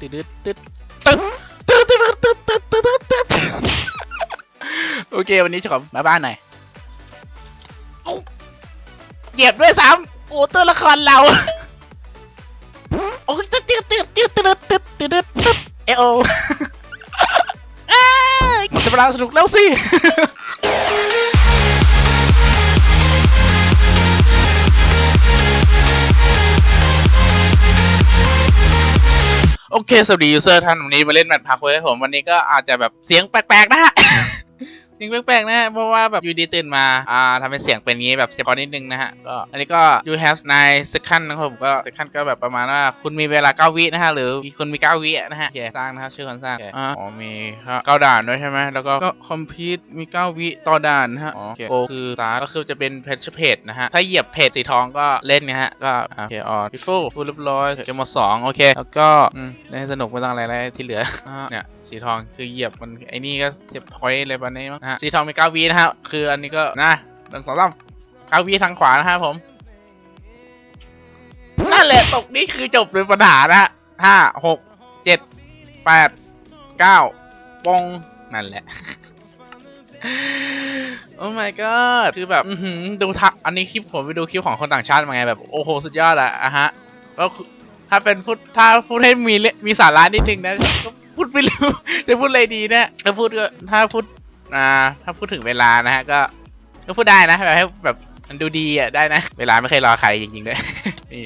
ตึ๊ดตึ๊ดตึ๊ดตึ๊ดตึ๊ดตึ๊ดตึ๊ดตึ๊ดตึ๊ดตึ๊ดตืดโอเค วันนี้จะขอมาบ้านหน่อยเหยียบด้วยซ้ำโอ้ตัวละครเราโอ้ตึ๊ดตึ๊ดตึ๊ดตึ๊ดตึ๊ดตึ๊ดตึ๊ดตึ๊ดเอโอเอ้ยหมดเวลาสนุกแล้วสิ โอเค สวัสดียูเซอร์ท่านวันนี้มาเล่นแมทพักเว้ยผม วันนี้ก็อาจจะแบบเสียงแปลกๆนะฮะ สียงแปลกๆนะฮะเพราะว่าแบบอยู่ดีตื่นมาอ่าทำเป็นเสียงเป็นงี้แบบเสียงพอนิดนึงนะฮะก็อันนี้ก็ you have nine second นะครับผมก็ second ก็แบบประมาณว่าคุณมีเวลา 9 วินะฮะหรือมีคุณมี 9 วินะฮะโอเคสร้างนะครับชื่อคนสร้างโอเคอ่าอ๋อมีเก้าด่านด้วยใช่ไหมแล้วก็ก็ complete มี 9 วิต่อด่านนะฮะอ๋อโอเคโกคือตาก็คือจะเป็นเพจเพจนะฮะถ้าเหยียบเพจสีทองก็เล่นนะฮะก็โอเคอ๋อ full full เรียบร้อยเกมหมดสองโอเคแล้วก็อืมเล่นให้สนุกไม่ต้องอะไรแล้วที่เหลืออ่าเนี่ยสีทองคือเหยียบมันไอ้นี่ก็เจ็บพอยต์อะไรประมาณนี้มั้งนะฮะสีทองมี9วีนะฮะคืออันนี้ก็นะหนึ่งสองสามเก้าวีทางขวานะฮะผมนั่นแหละตกนี่คือจบเลยปัญหานะห้าหกเจ็ดแปดเก้าปงนั่นแหละโอ้ my god คือแบบดูทักอันนี้คลิปผมไปดูคลิปของคนต่างชาติมาไงแบบ โอ้โห สุดยอดอะอะฮะ ก็ถ้าเป็นพูดถ้าพูดให้มีเรื่องมีสาระนิดนึงนะก็พูดไม่รู้ จะพูดอะไรดีเนี่ยถ้าพูดก็ถ้าพูด อ่าถ้าพูดถึงเวลานะฮะก็ก็พูดได้นะแบบให้แบบมันดูดีอะได้นะ เวลาไม่เคยรอใครจริงๆด้วยนี่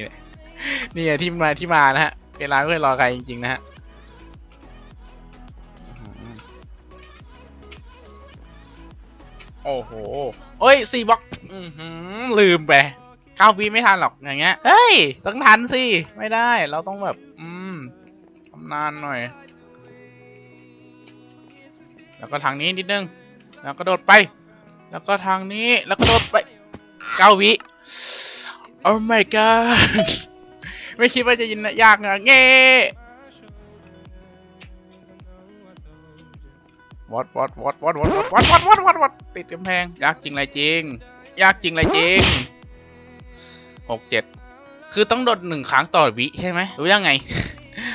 นี่ที่มาที่มานะฮะเวลาไม่เคยรอใครจริงๆนะฮะโอ้โหโอ้ยสี่บล็อกลืมไปเก้าวิไม่ทันหรอกอย่างเงี้ย เฮ้ย ต้องทันสิ ไม่ได้ เราต้องแบบ อืมทำนานหน่อย แล้วก็ทางนี้นิดนึง แล้วก็โดดไป แล้วก็ทางนี้ แล้วก็โดดไปเก้าวิโอ้ my god ไม่คิดว่าจะยินยากนะเง่วัดวัดวัดวัดวัดวัดวัดวัดวัดวัดวัดติดกำแพง ยากจริงไรจริง ยากจริงไรจริงหกเจ็ดคือต้องโดดหนึ่งครั้งต่อวิใช่ไหมรู้ยังไง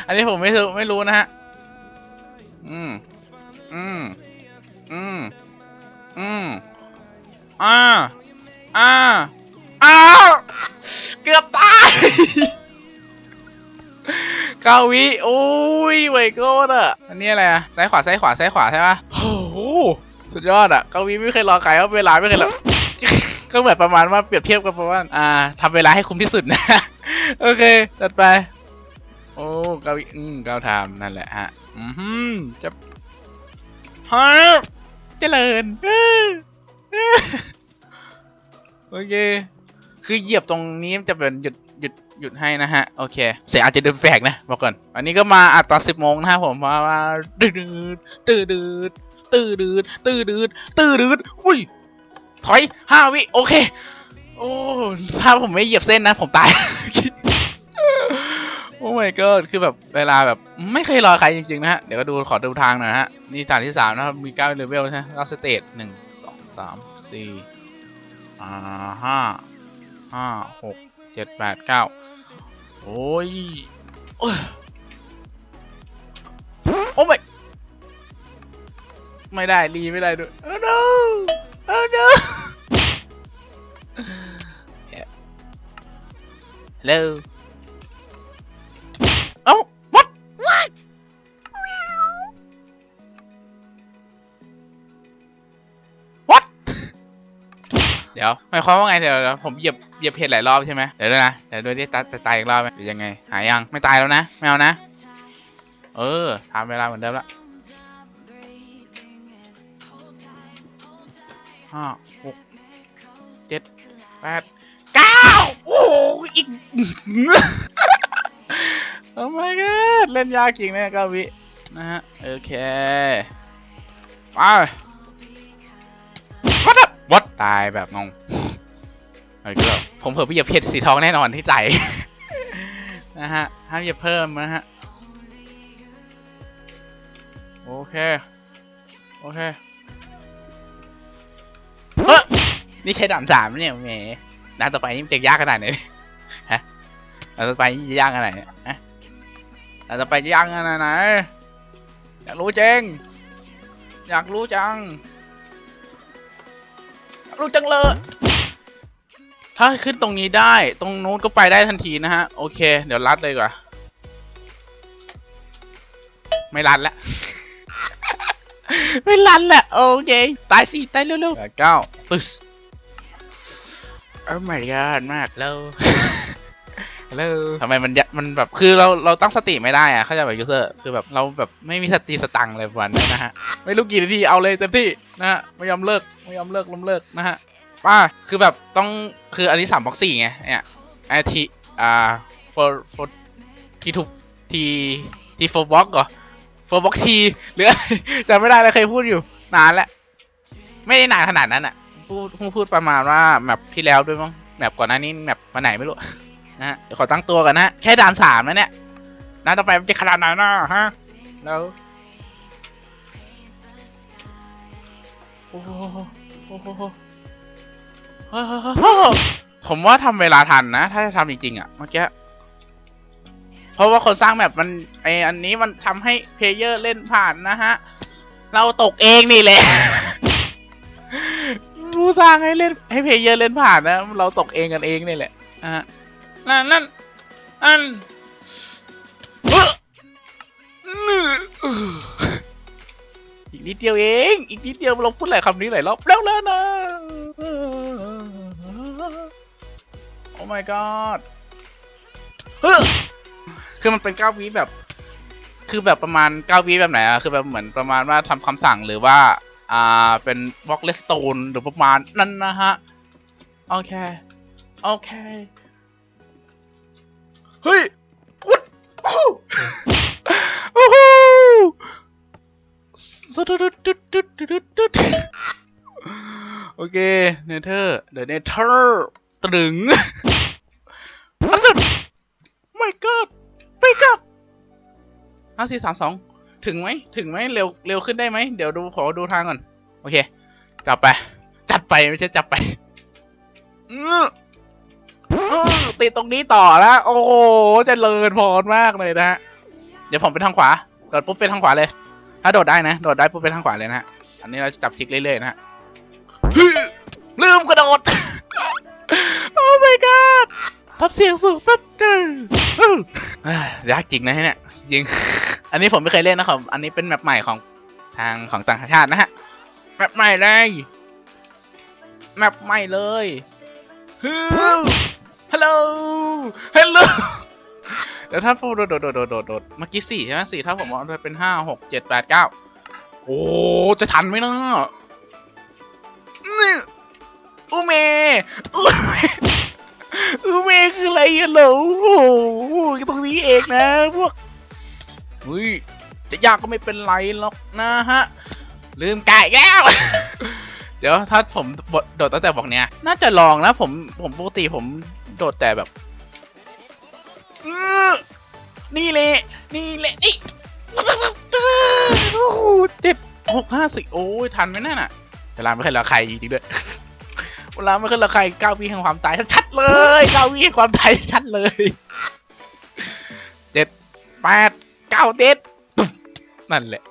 อันนี้ผมไม่รู้ไม่รู้นะฮะ อืม อืมอืมอืมอ่าอ่าอ้าวเกือบตายเก้าวิโอ้ยไวโก้ดอะอันนี้อะไรอะซ้ายขวาซ้ายขวาซ้ายขวาใช่ปะโอ้โหสุดยอดอะเก้าวิไม่เคยรอใครว่าเวลาไม่เคยรอก็เหมือนประมาณว่าเปรียบเทียบกับประมาณอ่าทำเวลาให้คุ้มที่สุดนะ โอเค จัดไป โอ้เก้าวิอืมเก้าไทม์นั่นแหละฮะ อือหือจะ ฮะเจริญโอเค คือเหยียบตรงนี้จะเป็นหยุดหยุดหยุดให้นะฮะ โอเค เสียงอาจจะดูแปลกนะบอกก่อน อันนี้ก็มาอัดตอนสิบโมงนะครับผมมาว่าดืดดืดดืดตื้อดืดตื้อดืดตืดืดอุ้ย ถอยห้าวิโอเค โอ้ถ้าผมไม่เหยียบเส้นนะ ผมตาย โอ้ my god คือแบบเวลาแบบไม่เคยรอใครจริงๆนะฮะ เดี๋ยวก็ดูขอดูทางหน่อยนะฮะ นี่ฐานที่สามนะครับ มีเก้าเลเวลใช่ไหมเก้าสเตจหนึ่งสองสามสี่อ่าห้าห้าหกเจ็ดแปดเก้าโอ้ย โอ้ไม่ไม่ได้รีไม่ได้ด้วย oh no oh no hello ดี๋ยวหมายความว่าไงเดี๋ยวผมเหยียบเหยียบเพจหลายรอบใช่ไหมเดี๋ยวด้วยนะเดี๋ยวด้วยที่ตายจะตายอีกรอบไหมหรือยังไงหายยังไม่ตายแล้วนะไม่เอานะ เออทำเวลาเหมือนเดิมละห้าหกเจ็ดแปดเก้าโอ้อีกโอ้ my god เล่นยากจริงเนี่ยเก้าวินะฮะโอเคไป วัดตายแบบงงไอ้ก็ผมเผื่อไปเหยียบเพชรสีทองแน่นอนที่ใจนะฮะห้ามเหยียบเพิ่มนะฮะ โอเค โอเคเฮ้ยนี่แค่ด่านสามเนี่ยแหมด่านต่อไปนี่มันจะยากขนาดไหนฮะด่านต่อไปนี่จะยากขนาดไหนฮะเราจะไปยังไงไหนอยากรู้จริงอยากรู้จัง รู้จังเลย ถ้าขึ้นตรงนี้ได้ ตรงนู้นก็ไปได้ทันทีนะฮะ โอเค เดี๋ยวรัดเลยดีกว่า ไม่รัดแล้ว ไม่รันแหละโอเค ตายสิตายเร็วๆเก้าตึสโอ้ my god มากแล้ว แล้วทำไมมันยะมันแบบคือเราเราตั้งสติไม่ได้อะเข้าใจแบบยูเซอร์คือแบบเราแบบไม่มีสติสตังค์เลยวันนี้นะฮะไม่รู้กี่นาทีเอาเลยเต็มที่นะฮะไม่ยอมเลิกไม่ยอมเลิกล้มเลิกนะฮะป้าคือแบบต้องคืออันนี้สามบ็อกซี่ไงเนี่ยไอทีอ่า for for ทีทูทีทีโฟบ็อกเหรอโฟบ็อกทีหรืออะไรจำไม่ได้เลยเคยพูดอยู่นานแล้วไม่ได้นานขนาดนั้นอะพูดพูดพูดประมาณว่าแมปที่แล้วด้วยมั้งแมปก่อนหน้านี้แมปมาไหนไม่รู้ นะฮะเดี๋ยวขอตั้งตัวกันนะ แค่ด่านสามนะเนี่ยด่านต่อไปมันจะขนาดไหนนะฮะแล้วโอ้โหโอ้โหโอ้โหผมว่าทำเวลาทันนะ ถ้าจะทำจริงๆอะเมื่อกี้เพราะว่าคนสร้างแบบมันไออันนี้มันทำให้เพลเยอร์เล่นผ่านนะฮะ เราตกเองนี่แหละรู้สร้างให้เล่นให้เพลเยอร์เล่นผ่านนะ เราตกเองกันเองนี่แหละนะฮะ นั่นนั่นอันเอ้ออีกนิดเดียวเอง อีกนิดเดียวเราพูดหลายคำนี้หลายรอบแล้วแล้วนะ โอ้ my god เฮ้อคือมันเป็นก้าววิแบบ คือแบบประมาณก้าวิแบบไหนอะคือแบบเหมือนประมาณว่าทำคำสั่งหรือว่า อ่า เป็นบล็อกเลสโตนหรือประมาณนั้นนะฮะ โอเค โอเค เฮ้ยวุดโอ้โหโอ้โหสุดดุดดุดดุดดุดดุดโอเค เนเธอร์ เดอะเนเธอร์ตรึงอันสุด my god ไปกับห้าสี่สามสองถึงไหมถึงไหมเร็วเร็วขึ้นได้ไหม เดี๋ยวดูขอดูทางก่อน โอเค จับไป จัดไป ไม่ใช่จับไป อื้ออื้อ ติดตรงนี้ต่อแล้วโอ้โหจะเลินพรมากเลยนะฮะเดี๋ยวผมไปทางขวาโดดปุ๊บไปทางขวาเลย ถ้าโดดได้นะโดดได้ปุ๊บไปทางขวาเลยนะฮะอันนี้เราจะจับซิกเรื่อยๆนะฮะลืมกระโดดโอ้ my god ทับเสียงสูงแป๊บเดียวอื้อยากจริงนะเนี่ยจริง อันนี้ผมไม่เคยเล่นนะครับ อันนี้เป็นแมปใหม่ของทางของต่างชาตินะฮะ แมปใหม่เลย แมปใหม่เลยฮึ ฮัลโหล ฮัลโหล เดี๋ยวถ้าพูดโดดโดดโดดโดดโดดเมื่อกี้สี่ใช่ไหมสี่ถ้าผมเอาเป็นห้าหกเจ็ดแปดเก้าโอ้ จะทันไหมเนาะนี่อูเมอูเมอูเมคืออะไรอะเหรอโอ้โหตรงนี้เองนะพวกเฮ้ยจะยากก็ไม่เป็นไรหรอกนะฮะ ลืมไก่แล้ว เดี๋ยวถ้าผมโดดตั้งแต่บอกเนี้ยน่าจะลองนะผมผมปกติผมโดดแต่แบบนี่แหละนี่แหละนี่โอ้โหเจ็ดหกห้าสิโอ้ยทันไหมนั่นน่ะเวลาไม่เคยละใครจริงด้วยเวลาไม่เคยละใครเก้าวิแห่งความตายชัดเลยเก้าวิแห่งความตายชัดเลยเจ็ดแปดเก้าเด็ดนั่นแหละ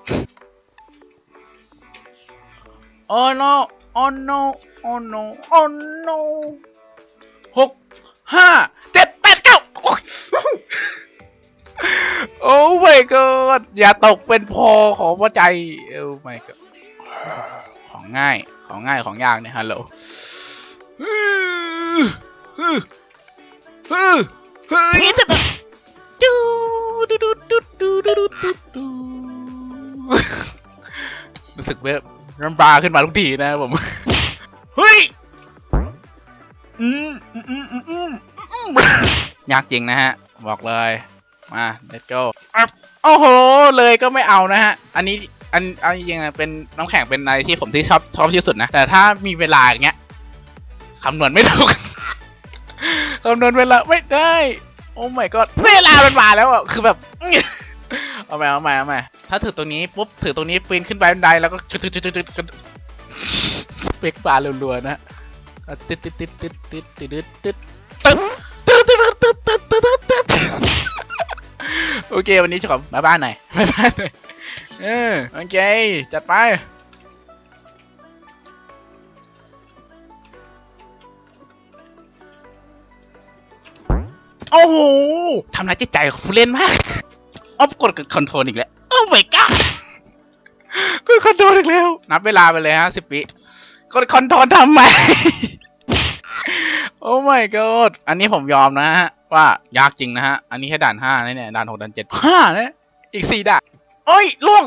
Oh no โอ้อ no อ้อ no อ้อ no หกห้าเจ็ดแปดเก้าโอ้ my god อย่าตกเป็นพอของพระใจ โอ้ my god ของง่ายของง่ายของยากเนี่ยฮัลโหลรู้สึกแบบ น้ำตาขึ้นมาทุกทีนะผม เฮ้ยอืมอืมอืมอืมอืมอืมยากจริงนะฮะ บอกเลย มา let's go อัพโอ้โห เลยก็ไม่เอานะฮะ อันนี้อันอันจริงๆอะเป็นน้ำแข็งเป็นอะไรที่ผมที่ชอบชอบที่สุดนะ แต่ถ้ามีเวลาอย่างเงี้ยคำนวณไม่ถูกคำนวณเวลาไม่ได้ โอ้ my god เวลามันมาแล้วอะคือแบบ เอาใม่เอาใม่เอาใม่ถ้าถือตรงนี้ปุ๊บถือตรงนี้ปีนขึ้นไปบันไดแล้วก็จุดจุดจุดจุดกันเบรกปลาลัวๆนะติดติดติดติดติดติดติดตึ๊บตึ๊บตึ๊บตึ๊บตึ๊บตึ๊บตึ๊บโอเควันนี้จะขอมาบ้านหน่อยมาบ้านหน่อยเออโอเคจัดไปโอ้โหทำร้ายจิตใจของผู้เล่นมาก อ๊อบกดคอนโทรลอีกแล้วโอ้ my god กดคอนโทรลอีกแล้ว นับเวลาไปเลยฮะสิบวิกดคอนโทรลทำไม โอ้ my god อันนี้ผมยอมนะฮะ ว่ายากจริงนะฮะ อันนี้แค่ด่านห้านะเนี่ยด่านหกด่านเจ็ดห้านะ อีกสี่ด่านโอ้ยล่วง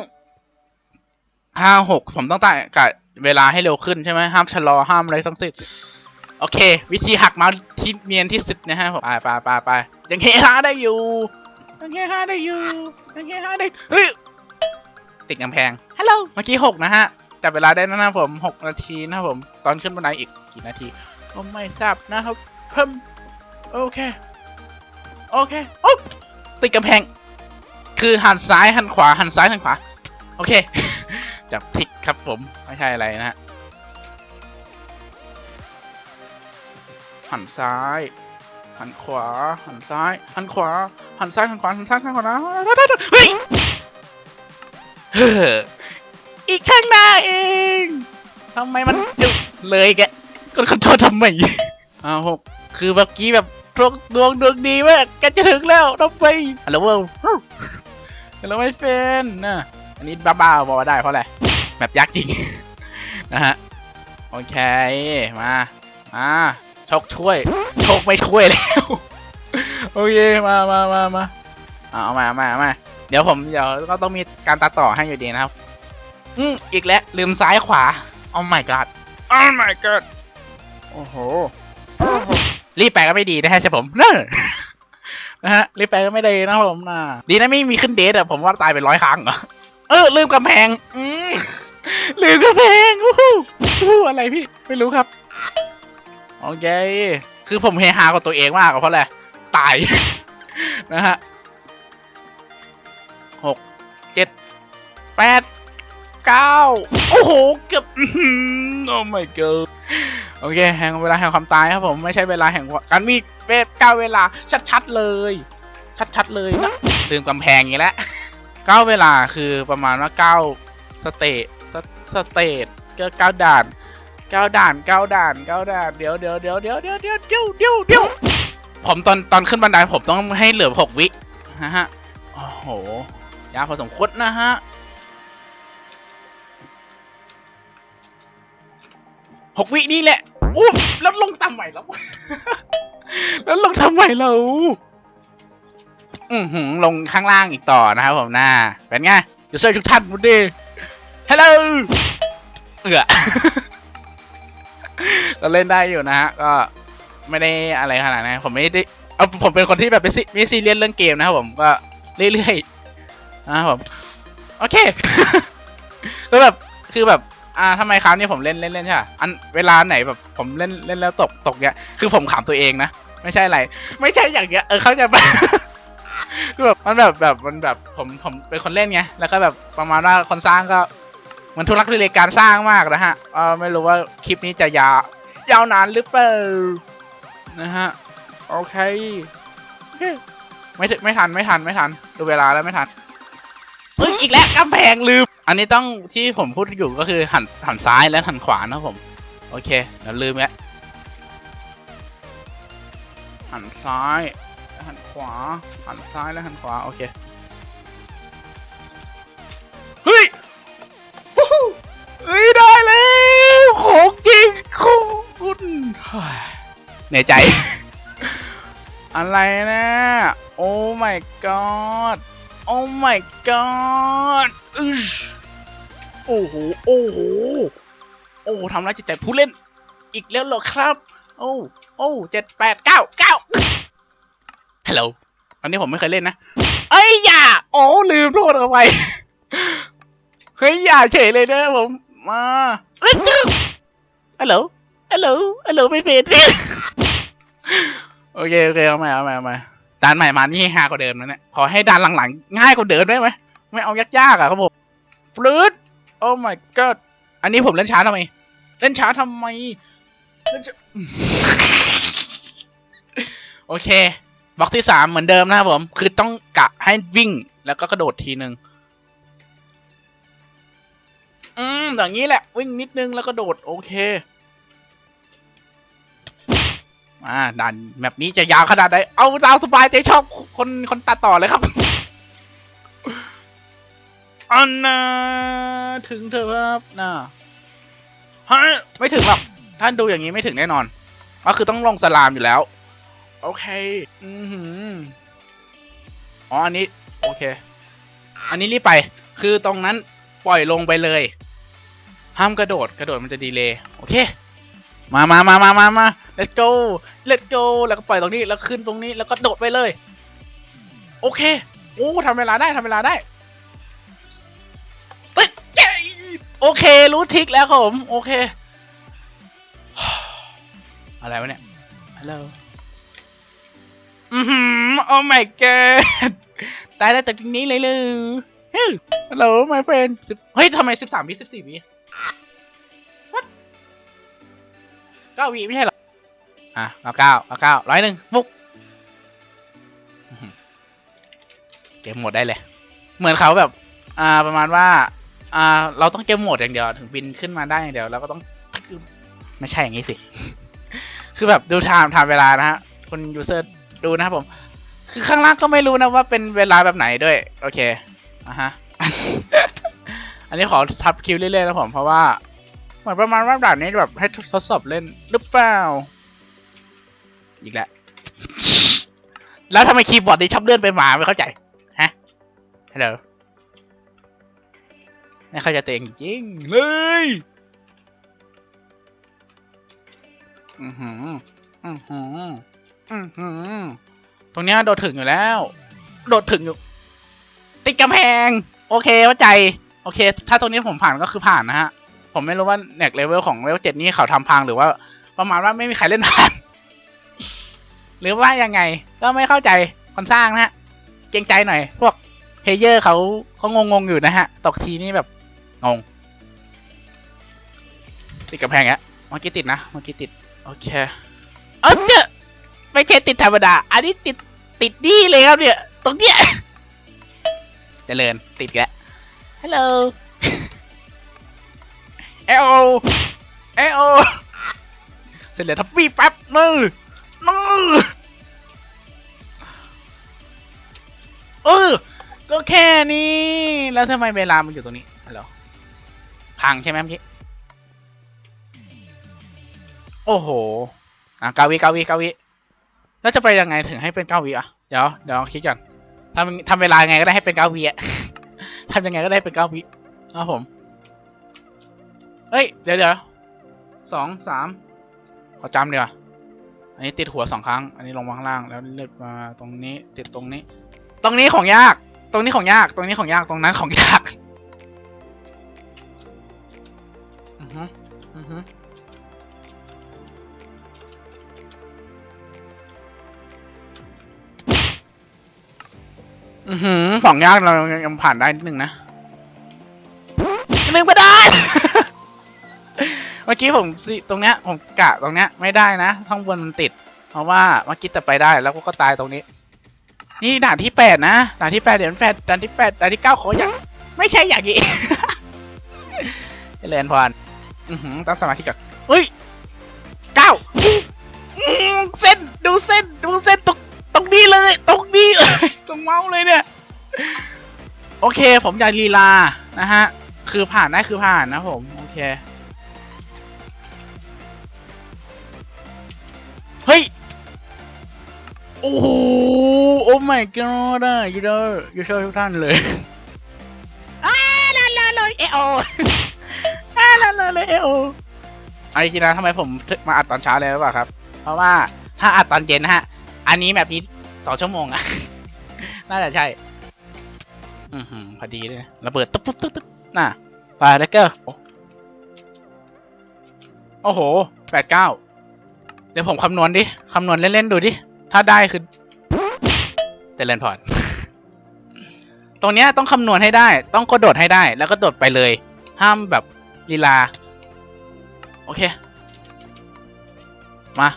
ห้าหกผมต้องตั้งกะเวลาให้เร็วขึ้นใช่ไหมห้ามชะลอห้ามอะไรทั้งสิ้นโอเค วิธีหักเมาส์ที่เนียนที่สุดนะฮะผมไปไปไปไปยังเฮฮาได้อยู่ ยังเฮฮาได้อยู่ยังเฮฮาได้เฮ้ยติดกำแพง ฮัลโหล เมื่อกี้หกนะฮะ จับเวลาได้นะนะผมหกนาทีนะครับผม ตอนขึ้นบันไดอีกกี่นาทีผมไม่ทราบนะครับ เพิ่ม โอเค โอเค โอ้ติดกำแพง คือหันซ้ายหันขวาหันซ้ายหันขวา โอเค จับทิกครับผม ไม่ใช่อะไรนะฮะ หันซ้าย หันขวา หันซ้าย หันขวา หันซ้าย หันขวา หันซ้าย หันขวานะเฮ้ยเฮ้ออีกข้างหน้าเองทำไมมันจุเลยแกกดคอนโทรลทำไมอ้าวหกคือเมื่อกี้แบบดวงดวงดวงดีมากแกจะถึงแล้วต้องไปฮัลโหลเวิลด์ฮัลโหลไม่เป็นนะอันนี้บ้าๆบอกว่าได้เพราะอะไรแบบยากจริง นะฮะ โอเค มา มา ชคช่วยโชคไม่ช่วยแล้ว โอเคมามามามาเอาเอามาเอามาเอามาเดี๋ยวผมเดี๋ยวก็ต้องมีการตัดต่อให้อยู่ดีนะครับ อืมอีกแล้วลืมซ้ายขวาโอ้ my god โอ้ my god โอ้โหรีบไปก็ไม่ดีนะฮะใช่ผมเนอะนะฮะรีบไปก็ไม่ดีนะครับผมนะดีนะไม่มีขึ้นเดทอะผมว่าตายเป็นร้อยครั้งเหรอเออลืมกำแพง อืมลืมกำแพงอู้หูอู้หูอะไรพี่ ไม่รู้ครับ โอเค คือผมเฮฮากับตัวเองมากอะเพราะอะไรตาย นะฮะหกเจ็ดแปดเก้าโอ้โห เกือบอื้อหือโอ้ my god โอเค แห่งเวลาแห่งความตายครับผม ไม่ใช่เวลาแห่งการมีเวทเก้าเวลาชัดๆเลย ชัดๆเลยนะลืมกำแพงอีกแล้วเก้าเวลาคือประมาณว่าเก้าสเตทสสเตทก็เก้าด่าน เก้าด่านเก้าด่านเก้าด่านเดี๋ยวเดี๋ยวเดี๋ยวเดี๋ยวเดี๋ยวเดี๋ยวเดี๋ยวเดี๋ยวเดี๋ยวผมตอนตอนขึ้นบันไดผมต้องให้เหลือหกวินะฮะโอ้โหยากพอสมควรนะฮะหกวินี่แหละอู้แล้วลงต่ำใหม่แล้ว แล้วลงทำไมเราอือหือลงข้างล่างอีกต่อนะครับผมน้าเป็นไงยูเซอร์ทุกท่านวันดีฮัลโหลเอือ ก็เล่นได้อยู่นะฮะ ก็ไม่ได้อะไรขนาดนั้นผมไม่ได้เอาผมเป็นคนที่แบบไม่ซีเรียสเรื่องเกมนะครับผมก็เรื่อยๆนะครับผม โอเคก็แบบคือแบบอ่าทำไมคราวนี้ผมเล่นเล่นเล่นใช่ป่ะอันเวลาไหนแบบผมเล่นเล่นแล้วตกตกเนี้ยคือผมขำตัวเองนะไม่ใช่อะไร ไม่ใช่อย่างเงี้ยเออเข้าใจปะคือแบบมันแบบแบบมันแบบผมผมเป็นคนเล่นไงแล้วก็แบบประมาณว่าคนสร้างก็ มันทุลักทุเลการสร้างมากนะฮะเออไม่รู้ว่าคลิปนี้จะยาวยาวนานหรือเปล่านะฮะโอเคโอเคไม่ถึงไม่ทันไม่ทันไม่ทันดูเวลาแล้วไม่ทันเฮ้ยอีกแล้วกำแพงลืม อันนี้ต้องที่ผมพูดอยู่ก็คือหันหันซ้ายและหันขวานะครับผม โอเคเดี๋ยวลืมแล้วหันซ้ายและหันขวาหันซ้ายและหันขวาโอเค เฮ้ยได้แล้วของจริงคุณเฮ้ยเหนื่อยใจ อะไรนะโอ้ my god โอ้ my god อึชโอ้โห โอ้โห โอ้ทำร้ายจิตใจผู้เล่น อีกแล้วเหรอครับ โอ้ โอ้เจ็ดแปดเก้าเก้าฮัลโหลอันนี้ผมไม่เคยเล่นนะ เอ้ยอย่า โอ้ลืมโทษเอาไว้เฮ้ยอย่าเฉยเลยนะผม มาเอ้ยตึ๊บฮัลโหลฮัลโหลฮัลโหลไม่เป็นโอเคโอเคเอาใหม่เอาใหม่เอาใหม่ด่านใหม่มานี่ฮากว่าเดิมนะเนี่ยขอให้ด่านหลังๆ ง่ายกว่าเดิมได้ไหมไม่เอายากๆอะครับผมฟลูดโอ้ my god อันนี้ผมเล่นช้าทำไม เล่นช้าทำไมเล่นช้าโอเคบล็อกที่สามเหมือนเดิมนะครับผม คือต้องกะให้วิ่งแล้วก็กระโดดทีหนึ่ง อืมอย่างนี้แหละ วิ่งนิดนึงแล้วก็โดด โอเค อ่าด่านแบบนี้จะยาวขนาดไหนเอาดาวสบายใจชอบคนคนตัดต่อเลยครับอันน่ะถึงเถอะครับน่ะฮะไม่ถึงหรอกท่านดูอย่างนี้ไม่ถึงแน่นอน ก็คือต้องลงสลามอยู่แล้ว โอเค อือหืออ๋อ อันนี้ โอเค อันนี้รีบไป คือตรงนั้นปล่อยลงไปเลย ห้ามกระโดดกระโดดมันจะดีเลย์โอเค มามามามามามา let's go let's go แล้วก็ปล่อยตรงนี้แล้วขึ้นตรงนี้แล้วก็โดดไปเลย โอเคโอ้ทำเวลาได้ทำเวลาได้ตึ๊ดเย้โอเค รู้ทิกแล้วครับผม โอเค อะไรวะเนี่ยฮัลโหลอือหือโอ้ my god ตายแล้วจากตรงนี้เลยเลยฮัลโหล my friend เฮ้ยทำไมสิบสามวิสิบสี่วิ ก้าวิไม่ใช่หรอ อะเก้าเก้าเก้าเก้าร้อยหนึ่งฟุกเกมหมดได้เลย เหมือนเขาแบบ อ่า ประมาณว่า อ่า เราต้องเกมหมดอย่างเดียว ถึงบินขึ้นมาได้อย่างเดียวแล้วก็ต้อง ไม่ใช่อย่างนี้สิ คือแบบดูไทม์ไทม์เวลานะฮะ คุณยูเซอร์ดูนะครับผม คือข้างล่างก็ไม่รู้นะว่าเป็นเวลาแบบไหนด้วย โอเค อะฮะ อันนี้ขอทับคิวเรื่อยๆนะผม เพราะว่า เหมือนประมาณว่าด่านนี้แบบให้ทดสอบเล่นหรือเปล่า อีกแล้ว แล้วทำไมคีย์บอร์ดนี้ชอบเลื่อนเป็นหมาไม่เข้าใจ ฮะ ฮัลโหล ไม่เข้าใจตัวเองจริงเลย อือหือ อือหือ อือหือ ตรงเนี้ยโดดถึงอยู่แล้ว โดดถึงอยู่ ติดกำแพง โอเคเข้าใจ โอเค ถ้าตรงนี้ผมผ่านก็คือผ่านนะฮะ ผมไม่รู้ว่าเน็กเลเวลของเลเวลเจ็ดนี้เขาทำพังหรือว่า ประมาณว่าไม่มีใครเล่นผ่านหรือว่ายังไงก็ไม่เข้าใจคนสร้างนะฮะ เกรงใจหน่อย พวกเพเยอร์เขาเขางงๆอยู่นะฮะ ตกทีนี่แบบงง ติดกำแพงอะเมื่อกี้ติดนะเมื่อกี้ติด โอเคเออเจอไม่ใช่ติดธรรมดา อันนี้ติดติดนี่เลยครับเนี่ย ตรงเนี้ยเจริญติดแล้วฮัลโหล อโอเอโอเสร็จแล้วทับปี้แป๊บมือมือเออ ก็แค่นี้ แล้วทำไมเวลามันอยู่ตรงนี้ฮัลโหลพังใช่ไหมเมื่อกี้โอ้โห อะเก้าวิเก้าวิเก้าวิแล้วจะไปยังไงถึงให้เป็นเก้าวิอะ เดี๋ยวเดี๋ยวคิดก่อนทำทำเวลาไงก็ได้ให้เป็นเก้าวิอะทำยังไงก็ได้เป็นเก้าวินะครับผม เฮ้ย เดี๋ยวเดี๋ยวสองสามขอจำเดี๋ยวาอันนี้ติดหัวสองครั้ง อันนี้ลงมาข้างล่างแล้วเลือนมาตรงนี้ ติดตรงนี้ ตรงนี้ของยาก ตรงนี้ของยาก ตรงนี้ของยาก ตรงนั้นของยากอือฮึอือฮึอือหือของยากเรายังผ่านได้นิดนึงนะ มื่อกี้ผมสิตรงเนี้ยผมกะตรงเนี้ยไม่ได้นะข้างบนมันติด เพราะว่าเมื่อกี้แต่ไปได้แล้วก็ตายตรงนี้ นี่ด่านที่แปดนะด่านที่แปดเดี๋ยวแปดด่านที่แปดด่านที่เก้าขออยางไม่ใช่อย่างนี้เจริญพรอือหือตั้งสมาธิก่อนเฮ้ยเก้าเส้นดูเส้นดูเส้นตรงตรงนี้เลยตรงนี้เลยตรงเมาส์เลยเนี่ยโอเค ผมอยากลีลานะฮะ คือผ่านได้คือผ่านนะผม โอเค เฮ้ย โอ้โหโอ้ my god อะยูเดอร์ยูเชอร์ทุกท่านเลยอ้าลาลาเลยเอโออ้าลาลาเลยเอโอไอ้ทีนะทำไมผมถึงมาอัดตอนเช้าเลยหรือเปล่าครับ เพราะว่าถ้าอัดตอนเย็นนะฮะ อันนี้แบบนี้สองชั่วโมงอะน่าจะใช่ อือหือพอดีเลยนะระเบิดตุ๊บตุ๊บตุ๊บตุ๊บน่ะไปแล้วก็โอ้โอ้โหแปดเก้า เดี๋ยวผมคำนวณดิ คำนวณเล่น ๆ ดูดิ ถ้าได้คือจะเล่นผ่อนตรงเนี้ยต้องคำนวณให้ได้ ต้องกระโดดให้ได้ แล้วก็โดดไปเลย ห้ามแบบลีลา โอเค มา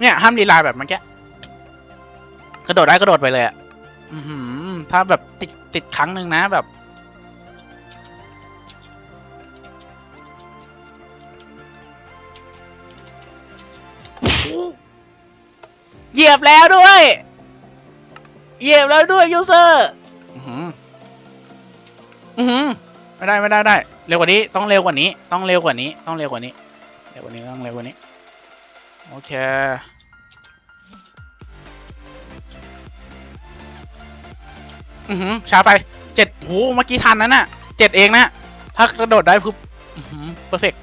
เนี่ย ห้ามลีลาแบบเมื่อกี้กระโดดได้กระโดดไปเลยอะถ้าแบบติดติดครั้งหนึ่งนะแบบ เหยียบแล้วด้วย เหยียบแล้วด้วยยูเซอร์อือหืออือหือไม่ได้ไม่ได้ไม่ได้ เร็วกว่านี้ต้องเร็วกว่านี้ ต้องเร็วกว่านี้ ต้องเร็วกว่านี้ เร็วกว่านี้ต้องเร็วกว่านี้ โอเค อือหือช้าไปเจ็ดโหเมื่อกี้ทันนั้นน่ะเจ็ดเองนะ ถ้ากระโดดได้ปุ๊บ อือหือเพอร์เฟก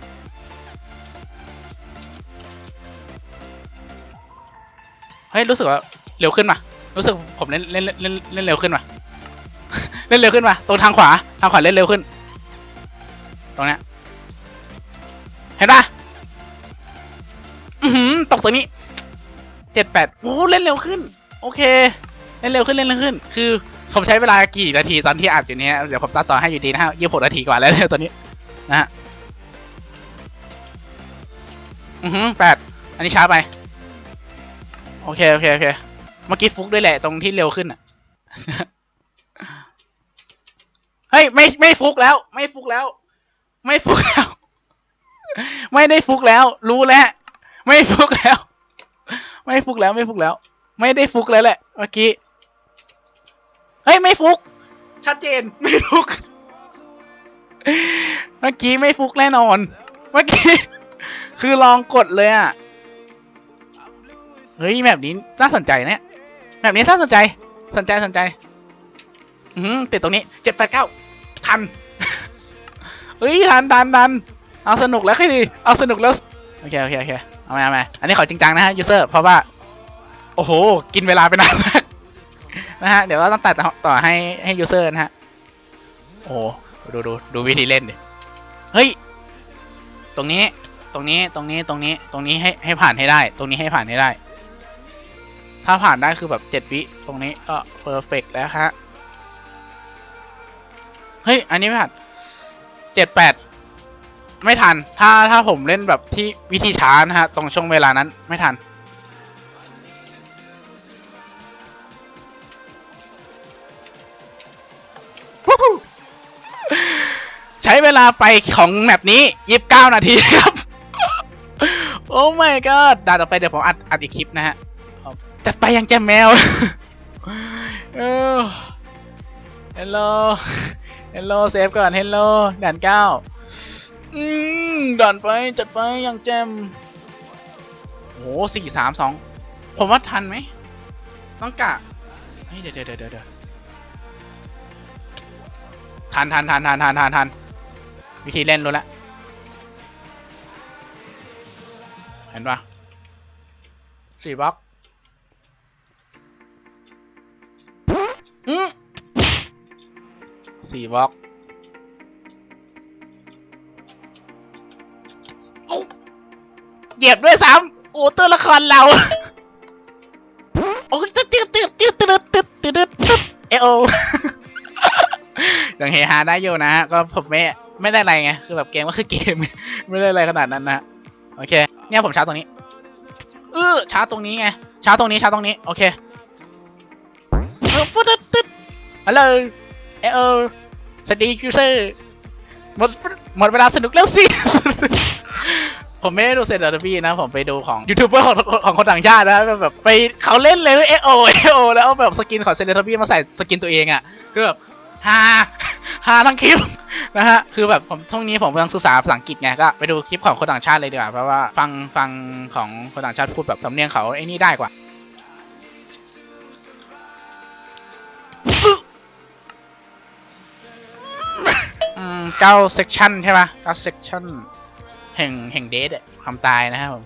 เฮ้ยรู้สึกว่าเร็วขึ้นป่ะรู้สึกผมเล่นเล่นเล่นเล่นเร็วขึ้นป่ะเล่นเร็วขึ้นป่ะตรงทางขวาทางขวาเล่นเร็วขึ้น ตรงเนี้ยเห็นป่ะอือหือตกตรงนี้เจ็ดแปดโอ้เล่นเร็วขึ้น โอเค เล่นเร็วขึ้นเล่นเร็วขึ้น คือผมใช้เวลากี่นาทีตอนที่อัดอยู่เนี้ยเดี๋ยวผมตัดต่อให้อยู่ดีนะฮะยี่สิบหกนาทีกว่าแล้วตอนนี้นะฮะอือหือแปดอันนี้ช้าไป อเค โอเค โอเค เมื่อกี้ฟุกด้วยแหละตรงที่เร็วขึ้นอะ เฮ้ย ไม่ ไม่ฟุกแล้ว ไม่ฟุกแล้ว ไม่ฟุกแล้ว ไม่ได้ฟุกแล้ว รู้แล้ว ไม่ฟุกแล้ว ไม่ฟุกแล้ว ไม่ฟุกแล้ว ไม่ได้ฟุกแล้วแหละ เมื่อกี้ เฮ้ย ไม่ฟุก ชัดเจน ไม่ฟุก เมื่อกี้ไม่ฟุกแน่นอน เมื่อกี้ คือลองกดเลยอะ เฮ้ยแบบนี้น่าสนใจเนี่ยแบบนี้น่าสนใจ สนใจสนใจ อืมติดตรงนี้เจ็ดแปดเก้าทันเฮ้ยทันทันทันเอาสนุกแล้วค่อดีเอาสนุกแล้วโอเคโอเคโอเคเอามาเอามาอันนี้ขอจริงจังนะฮะยูเซอร์เพราะว่า โอ้โห กินเวลาไปนานมากนะฮะ เดี๋ยวเราต้องตัดต่อให้ให้ยูเซอร์นะฮะ โอ้ดูดูดูวิธีเล่นดิ เฮ้ย ตรงนี้ ตรงนี้ ตรงนี้ ตรงนี้ ตรงนี้ให้ให้ผ่านให้ได้ ตรงนี้ให้ผ่านให้ได้ ถ้าผ่านได้คือแบบเจ็ดวิตรงนี้ก็เพอร์เฟกแล้วฮะ เฮ้ย อันนี้ไม่ผ่านเจ็ดแปดไม่ทัน ถ้าถ้าผมเล่นแบบที่วิธีช้านะฮะ ตรงช่วงเวลานั้นไม่ทัน ใช้เวลาไปของแมปนี้ยีิบเก้านาทีครับ โอ้ my god ดาต่อไปเดี๋ยวผมอัดอัดอีกคลิปนะฮะ จัดไปยังแจมแมวเออ hello hello เซฟก่อน hello ด่านเก้าอืมด่านไปจัดไปยังแจมโอ้สี่สามสองผมว่าทันไหมต้องกะเฮ้ยเดี๋ยวเดี๋ยวเดี๋ยวเดี๋ยวทันทันทันทันทันทันทันวิธีเล่นรู้แล้วเห็นปะสี่บล็อก สี่บล็อกเหยียบด้วยซ้ำโอ้ตัวละครเราโอ้ตึ๊ดตึ๊ดตึ๊ดตึ๊ดตึ๊ดตึ๊ดตึ๊ดตึ๊ดเอโอยังเฮฮาได้อยู่นะฮะก็ผมไม่ไม่ได้อะไรไงคือแบบเกมก็คือเกม ไม่ได้อะไรขนาดนั้นนะโอเค เนี่ยผมชาร์จตรงนี้เออชาร์จตรงนี้ไงชาร์จตรงนี้ชาร์จตรงนี้โอเคเออฟุดตึ๊ดฮัลโหลเออ สวัสดียูเซอร์หมดหมดเวลาสนุกแล้วสิ ผมไม่ได้ดูเซนเดอร์บี้นะ ผมไปดูของยูทูบเบอร์ของของคนต่างชาตินะแบบไปเขาเล่นเลยเอโอเอโอแล้วเอาแบบสกินของเซนเดอร์บี้มาใส่สกินตัวเองอะคือแบบฮาฮาทั้งคลิปนะฮะ คือแบบผมช่วงนี้ผมกำลังศึกษาภาษาอังกฤษไง ก็ไปดูคลิปของคนต่างชาติเลยดีกว่า เพราะว่าฟังฟังของคนต่างชาติพูดแบบสำเนียงเขาไอ้นี่ได้กว่า เก้าเซกชันใช่ปะเก้าเซกชันแห่งแห่งเดทความตายนะครับผม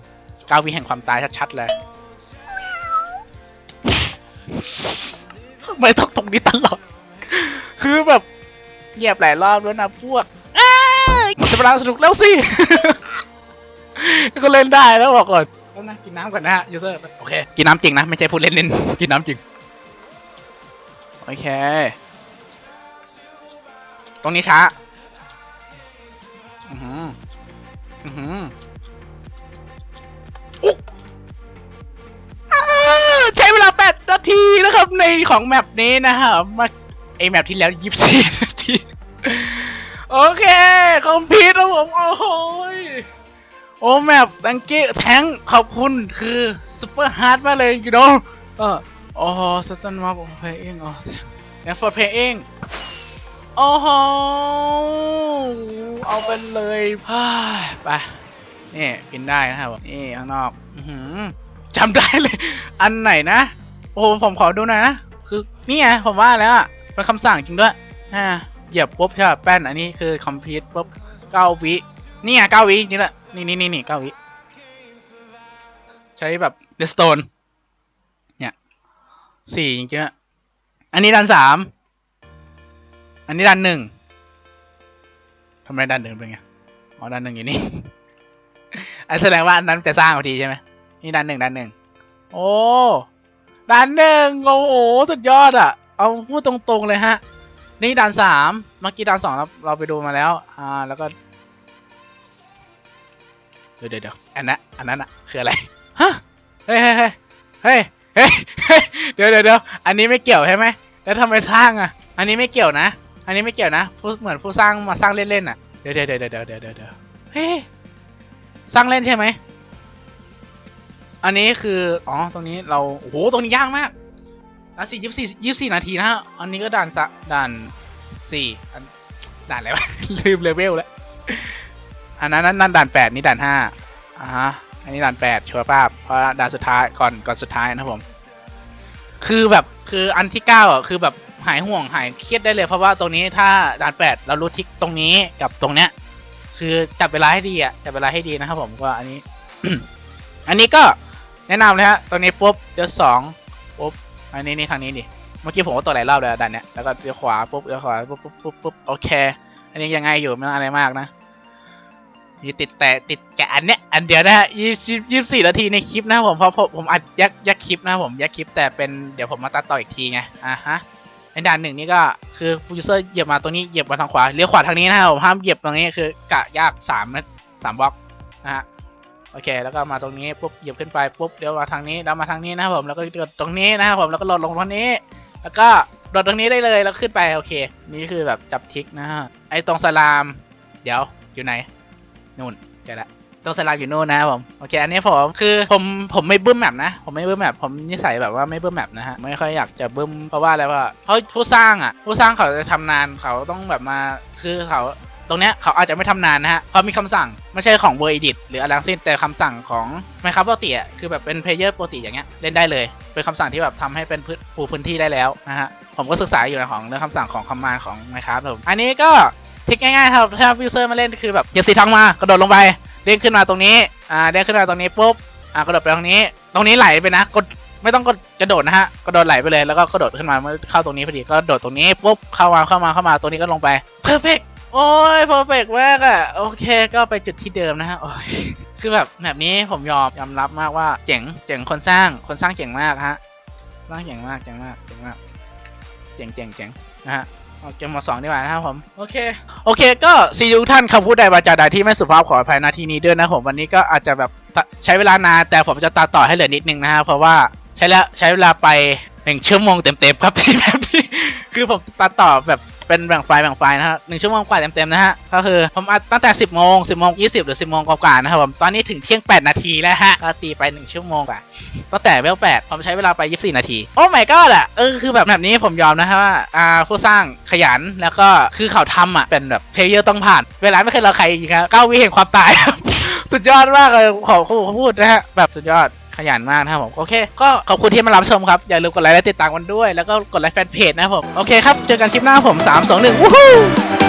เก้าวิแห่งความตายชัดๆเลยทำไม่ต้องตรงนี้ตลอด คือแบบเหยียบหลายรอบแล้วนะพวกอ้ายหมดเวลาสนุกแล้วสิ ก็เล่นได้แล้วบอกก่อนแล้วนะกินน้ำก่อนนะฮะยูเซอร์โอเค กินน้ำจริงนะ ไม่ใช่พูดเล่นๆกินน้ำจริง โอเค ตรงนี้ช้า อือหือ อือหืออุ๊ทีนะครับ ในของแมปนี้นะครับมาไอแมปที่แล้วยี่สิบสี่นาที โอเคคอมพิวต์แล้วผม โอ้โหยโอ้แมปตังกี้แทงขอบคุณคือซุปเปอร์ฮาร์ดมากเลย you know ก็โอ้โหสตันมาโอ้เพลงอ๋อ never playing โอ้โหเอาไปเลยพ่าไปนี่กินได้นะครับนี่ข้างนอกอจำได้เลย อันไหนนะ โอ้โหผมขอดูหน่อยนะ คือนี่ไงผมว่าแล้วเป็นคำสั่งจริงด้วยอ่าเหยียบปุ๊บใช่ป่ะแป้นอันนี้คือคอมพิวต์ปุ๊บเก้าวินี่ไงเก้าวิจริงละนี่นี่นี่นี่เก้าวิใช้แบบเดสโตนเนี่ยสี่จริงๆอะอันนี้ดันสาม อันนี้ดันหนึ่งทำไมดันหนึ่งเป็นไง อ๋อดันหนึ่งอยู่นี่ อันแสดงว่าอันนั้นจะสร้างพอดีใช่ไหมนี่ดันหนึ่งดันหนึ่ง โอ้ดันหนึ่งโอ้โหสุดยอดอะ เอาพูดตรงๆเลยฮะ นี่ดันสามเมื่อกี้ดันสองเราเราไปดูมาแล้ว อ่าแล้วก็เดี๋ยวเดี๋ยวเดี๋ยวอันนั้นอันนั้นอะคืออะไรฮะเฮ้ยเฮ้ยเฮ้ยเฮ้ยเฮ้ยเฮ้ยเดี๋ยวเดี๋ยวเดี๋ยวอันนี้ไม่เกี่ยวใช่ไหมแล้วทำไมสร้างอะ อันนี้ไม่เกี่ยวนะ อันนี้ไม่เกี่ยวนะผู้เหมือนผู้สร้างมาสร้างเล่นๆอะเดี๋ยวเดี๋ยวเดี๋ยวเดี๋ยวเดี๋ยวเดี๋ยวเฮ้ยสร้างเล่นใช่ไหมอันนี้คืออ๋อตรงนี้เราโอ้โหตรงนี้ยากมากนะสี่ยี่สี่ยี่สี่นาทีนะฮะอันนี้ก็ด่านสะด่านสี่ด่านอะไรวะลืมเลเวลแล้วอันนั้นนั่นด่านแปดนี่ด่านห้าอ่าฮะอันนี้ด่านแปดชัวร์ป้าเพราะด่านสุดท้ายก่อนก่อนสุดท้ายนะผม คือแบบคืออันที่เก้าอะคือแบบหายห่วงหายเครียดได้เลย เพราะว่าตรงนี้ถ้าด่านแปดเรารู้ทิกตรงนี้กับตรงเนี้ย คือจับเวลาให้ดีอะจับเวลาให้ดีนะครับผมก็อันนี้ อันนี้ก็แนะนำเลยฮะตรงนี้ปุ๊บเดี๋ยวสองปุ๊บอันนี้นี่ทางนี้ดิเมื่อกี้ผมก็ตัวหลายรอบเลยอะดันเนี้ยแล้วก็เดี๋ยวขวาปุ๊บเดี๋ยวขวาปุ๊บปุ๊บปุ๊บปุ๊บโอเค อันนี้ยังไงอยู่ไม่ต้องอะไรมากนะ มีติดแต่ติดแกะอันเนี้ยอันเดียวนะฮะยี่สิบยี่สิบสี่นาทีในคลิปนะผมเพราะผมผมอัดยักยักคลิปนะผมยักคลิปแต่เป็นเดี๋ยวผมมาตัดต่ออีกทีไงอะฮะในด่านหนึ่งนี่ก็คือยูเซอร์เหยียบมาตรงนี้เหยียบมาทางขวาเลี้ยวขวาทางนี้นะครับผมห้ามเหยียบตรงนี้คือกะยากสามนะสามบล็อกนะฮะโอเค แล้วก็มาตรงนี้ปุ๊บเหยียบขึ้นไปปุ๊บเดี๋ยวมาทางนี้แล้วมาทางนี้นะครับผมแล้วก็กดตรงนี้นะครับผมแล้วก็หลดลงตรงนี้ แล้วก็โดดตรงนี้ได้เลยแล้วขึ้นไปโอเค นี่คือแบบจับทิกนะฮะไอ้ตรงสลาม เดี๋ยวอยู่ไหน นู่นเจอละตรงสลามอยู่นู่นนะครับผมโอเคอันนี้ผมคือผมผมไม่บึ้มแมปนะ ผมไม่บึ้มแมปผมนิสัยแบบว่าไม่บึ้มแมปนะฮะไม่ค่อยอยากจะบึ้มเพราะว่าอะไรว่าเพราะผู้สร้างอะ ผู้สร้างเขาจะทำนานเขาต้องแบบมาคือเขาตรงเนี้ยเขาอาจจะไม่ทำนานนะฮะเพรามีคำสั่งไม่ใช่ของ Word Edit หรืออะไรทั้งสิ้นแต่คำสั่งของไมครับปกติอะคือแบบเป็นเพลเยอร์ปกติอย่างเงี้ยเล่นได้เลย เป็นคำสั่งที่แบบทำให้เป็นพื้นปูพื้นที่ได้แล้วนะฮะผมก็ศึกษาอยู่ในของเรื่องคำสั่งของคอมมานด์ของไมครับผมอันนี้ก็ ทิกง่ายๆครับถ้าวิวเซอร์มาเล่นคือแบบเหยียบสีทองมากระโดดลงไปเด้งขึ้นมาตรงนี้อ่าเด้งขึ้นมาตรงนี้ปุ๊บอ่ากระโดดไปตรงนี้ ตรงนี้ไหลไปนะกดไม่ต้องกดกระโดดนะฮะกระโดดไหลไปเลยแล้วก็กระโดดขึ้นมาเมื่อเข้าตรงนี้พอดีก็โดดตรงนี้ปุ๊บเข้ามาเข้ามาเข้ามาตรงนี้ก็ลงไปเพอร์เฟกโอ้ยเพอร์เฟกมากอะโอเคก็ไปจุดที่เดิมนะฮะโอ้ยคือแบบแบบนี้ผมยอมยอมรับมากว่าเจ๋งเจ๋งคนสร้างคนสร้างเจ๋งมากฮะสร้างเจ๋งมากเจ๋งมากเจ๋งมากเจ๋งเจ๋งเจ๋งนะฮะ เอเกมมสองดีกว่านะครับผม โอเค โอเค ก็ซีทุกท่านคำพูดใดบาจาใดที่ไม่สุภาพขออภัยนาทีนี้ด้วยนะผม วันนี้ก็อาจจะแบบใช้เวลานานแต่ผมจะตัดต่อให้เหลือนิดนึงนะครับเพราะว่าใช้แล้วใช้เวลาไปหนึ่งชั่วโมงเต็มๆครับที่แบบนี้คือผมตัดต่อแบบ เป็นแบ่งไฟล์แบ่งไฟล์นะฮะหนึ่งชั่วโมงกว่าเต็มๆนะฮะก็คือผมอัดตั้งแต่ 10โมง10โมง20หรือ 10โมงกว่าๆนะครับผมตอนนี้ถึงเที่ยง 8 นาทีแล้วฮะก็ตีไป 1 ชั่วโมงกว่าตั้งแต่เวล8ผมใช้เวลาไป 24 นาที โอ้ my god อะเออคือแบบแบบนี้ผมยอมนะฮะว่าอ่าผู้สร้างขยันแล้วก็คือเขาทำอะเป็นแบบเพลเยอร์ต้องผ่าน เวลาไม่เคยรอใครจริงครับเก้าวิเห็นความตายสุดยอดมากเลยขอขอพูดนะฮะแบบสุดยอด ขยันมากนะครับผม โอเค ก็ขอบคุณที่มารับชมครับ อย่าลืมกดไลค์และติดตามกันด้วย แล้วก็กดไลค์แฟนเพจนะครับผม โอเคครับ เจอกันคลิปหน้าผม 3 2 1วู้ฮู้